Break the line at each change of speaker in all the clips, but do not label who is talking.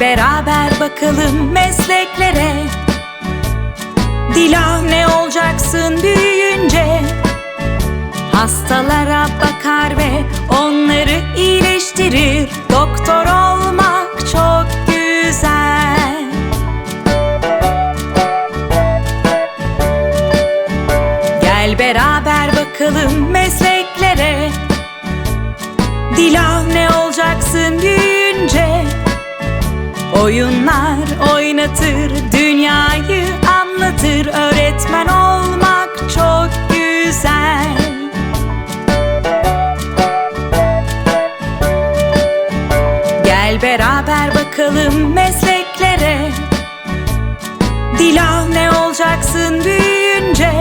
Beraber bakalım mesleklere. Dila ne olacaksın büyüyünce? Hastalara bakar ve onları iyileştirir. Doktor olmak çok güzel. Gel beraber bakalım mesleklere. Dila ne olacaksın büyüyünce Oyunlar oynatır, dünyayı anlatır. Öğretmen olmak çok güzel. Gel beraber bakalım mesleklere. Dila ne olacaksın büyüyünce?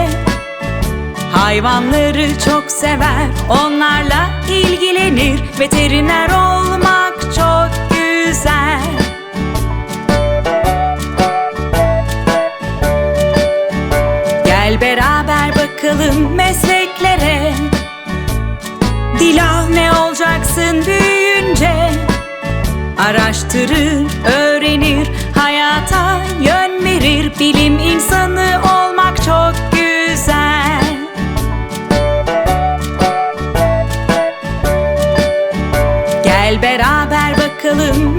Hayvanları çok sever, onlarla ilgilenir. Veteriner Gel beraber bakalım mesleklere. Dila ne olacaksın büyüyünce? Araştırır, öğrenir, hayata yön verir. Bilim insanı olmak çok güzel. Gel beraber bakalım